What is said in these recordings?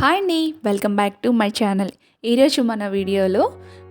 Hi అండి welcome back to my channel. ఈరోజు మన వీడియోలో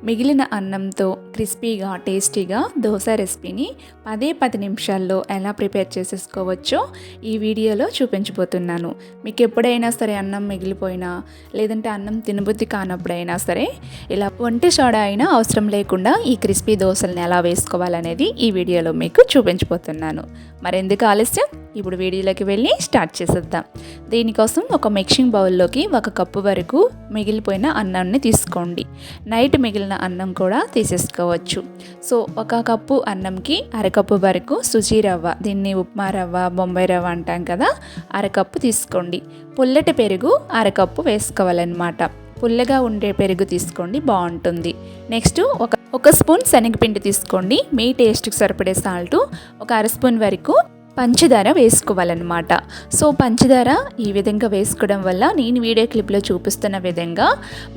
మిగిలిన అన్నంతో క్రిస్పీగా టేస్టీగా దోశ రెసిపీని పదే పది నిమిషాల్లో ఎలా ప్రిపేర్ చేసేసుకోవచ్చో ఈ వీడియోలో చూపించబోతున్నాను. మీకు ఎప్పుడైనా సరే అన్నం మిగిలిపోయినా లేదంటే అన్నం తినబుద్ధి కానప్పుడైనా సరే ఇలా ఒంటి సోడా అయినా అవసరం లేకుండా ఈ క్రిస్పీ దోశల్ని ఎలా వేసుకోవాలనేది ఈ వీడియోలో మీకు చూపించబోతున్నాను. మరెందుకు ఆలస్యం? ఇప్పుడు వీడియోలోకి వెళ్ళి స్టార్ట్ చేసేద్దాం. దీనికోసం ఒక మిక్సింగ్ బౌల్లోకి ఒక కప్పు వరకు మిగిలిపోయిన అన్నాన్ని తీసుకోండి. నైట్ మిగిలిన అన్నం కూడా తీసేసుకోవచ్చు. సో ఒక కప్పు అన్నంకి అరకప్పు వరకు సుజీ రవ్వ దీన్ని ఉప్మా రవ్వ బొంబాయి రవ్వ అంటాం కదా అరకప్పు తీసుకోండి. పుల్లటి పెరుగు అరకప్పు వేసుకోవాలన్నమాట. పుల్లగా ఉండే పెరుగు తీసుకోండి బాగుంటుంది. నెక్స్ట్ ఒక ఒక స్పూన్ శనగపిండి తీసుకోండి. మీ టేస్ట్కి సరిపడే సాల్ట్ ఒక అర స్పూన్ వరకు పంచదార వేసుకోవాలన్నమాట. సో పంచదార ఈ విధంగా వేసుకోవడం వల్ల నేను వీడియో క్లిప్లో చూపిస్తున్న విధంగా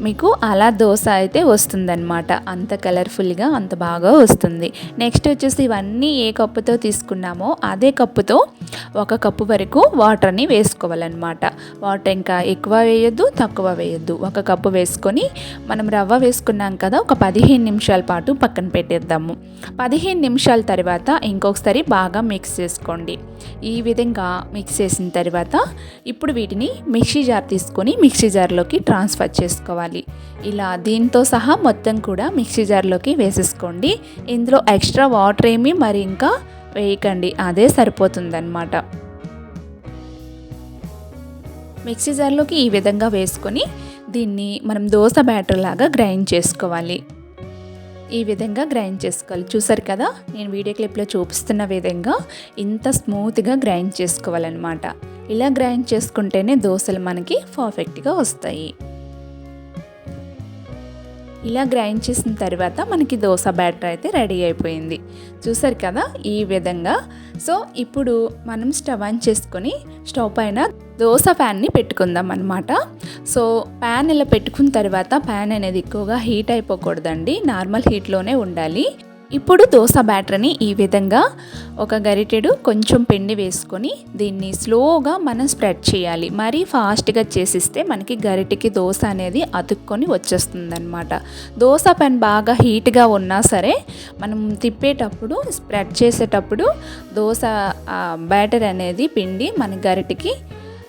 మీకు అలా దోశ అయితే వస్తుందన్నమాట. అంత కలర్ఫుల్గా అంత బాగా వస్తుంది. నెక్స్ట్ వచ్చేసి ఇవన్నీ ఏ కప్పుతో తీసుకున్నామో అదే కప్పుతో ఒక కప్పు వరకు వాటర్ని వేసుకోవాలన్నమాట. వాటర్ ఇంకా ఎక్కువ వేయొద్దు తక్కువ వేయొద్దు. ఒక కప్పు వేసుకొని మనం రవ్వ వేసుకున్నాం కదా ఒక పదిహేను నిమిషాల పాటు పక్కన పెట్టేద్దాము. పదిహేను నిమిషాల తర్వాత ఇంకొకసారి బాగా మిక్స్ చేసుకోండి. ఈ విధంగా మిక్స్ చేసిన తర్వాత ఇప్పుడు వీటిని మిక్సీ జార్ తీసుకొని మిక్సీ జార్లోకి ట్రాన్స్ఫర్ చేసుకోవాలి. ఇలా దీంతో సహా మొత్తం కూడా మిక్సీ జార్లోకి వేసేసుకోండి. ఇందులో ఎక్స్ట్రా వాటర్ ఏమి మరి ఇంకా వేయకండి. అదే సరిపోతుందన్నమాట. మిక్సీ జార్లోకి ఈ విధంగా వేసుకొని దీన్ని మనం దోశ బ్యాటర్ లాగా గ్రైండ్ చేసుకోవాలి. ఈ విధంగా గ్రైండ్ చేసుకోవాలి. చూసారు కదా? నేను వీడియో క్లిప్లో చూపిస్తున్న విధంగా ఇంత స్మూత్గా గ్రైండ్ చేసుకోవాలన్నమాట. ఇలా గ్రైండ్ చేసుకుంటేనే దోశలు మనకి పర్ఫెక్ట్గా వస్తాయి. ఇలా గ్రైండ్ చేసిన తర్వాత మనకి దోశ బ్యాటర్ అయితే రెడీ అయిపోయింది. చూసారు కదా ఈ విధంగా. సో ఇప్పుడు మనం స్టవ్ ఆన్ చేసుకొని స్టవ్ పైన దోశ ప్యాన్ని పెట్టుకుందాం అనమాట సో ప్యాన్ ఇలా పెట్టుకున్న తర్వాత ప్యాన్ అనేది ఎక్కువగా హీట్ అయిపోకూడదండి. నార్మల్ హీట్లోనే ఉండాలి. ఇప్పుడు దోశ బ్యాటర్ని ఈ విధంగా ఒక గరిటెడు కొంచెం పిండి వేసుకొని దీన్ని స్లోగా మనం స్ప్రెడ్ చేయాలి. మరీ ఫాస్ట్గా చేసిస్తే మనకి గరిటెకి దోశ అనేది అతుక్కొని వచ్చేస్తుంది అనమాట దోశ పెన్ బాగా హీట్గా ఉన్నా సరే మనం తిప్పేటప్పుడు స్ప్రెడ్ చేసేటప్పుడు దోశ బ్యాటర్ అనేది పిండి మన గరిటెకి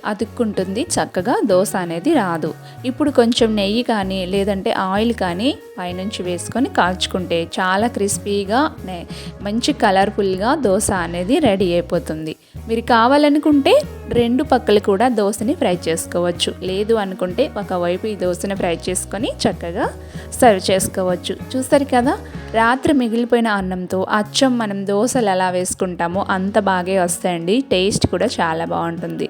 అతుక్కుంటుంది. చక్కగా దోశ అనేది రాదు. ఇప్పుడు కొంచెం నెయ్యి కానీ లేదంటే ఆయిల్ కానీ పైనుంచి వేసుకొని కాల్చుకుంటే చాలా క్రిస్పీగా మంచి కలర్ఫుల్గా దోశ అనేది రెడీ అయిపోతుంది. మీరు కావాలనుకుంటే రెండు పక్కలు కూడా దోశని ఫ్రై చేసుకోవచ్చు. లేదు అనుకుంటే ఒకవైపు ఈ దోశని ఫ్రై చేసుకొని చక్కగా సర్వ్ చేసుకోవచ్చు. చూస్తారు కదా రాత్రి మిగిలిపోయిన అన్నంతో అచ్చం మనం దోశలు ఎలా వేసుకుంటామో అంత బాగా వస్తాయండి. టేస్ట్ కూడా చాలా బాగుంటుంది.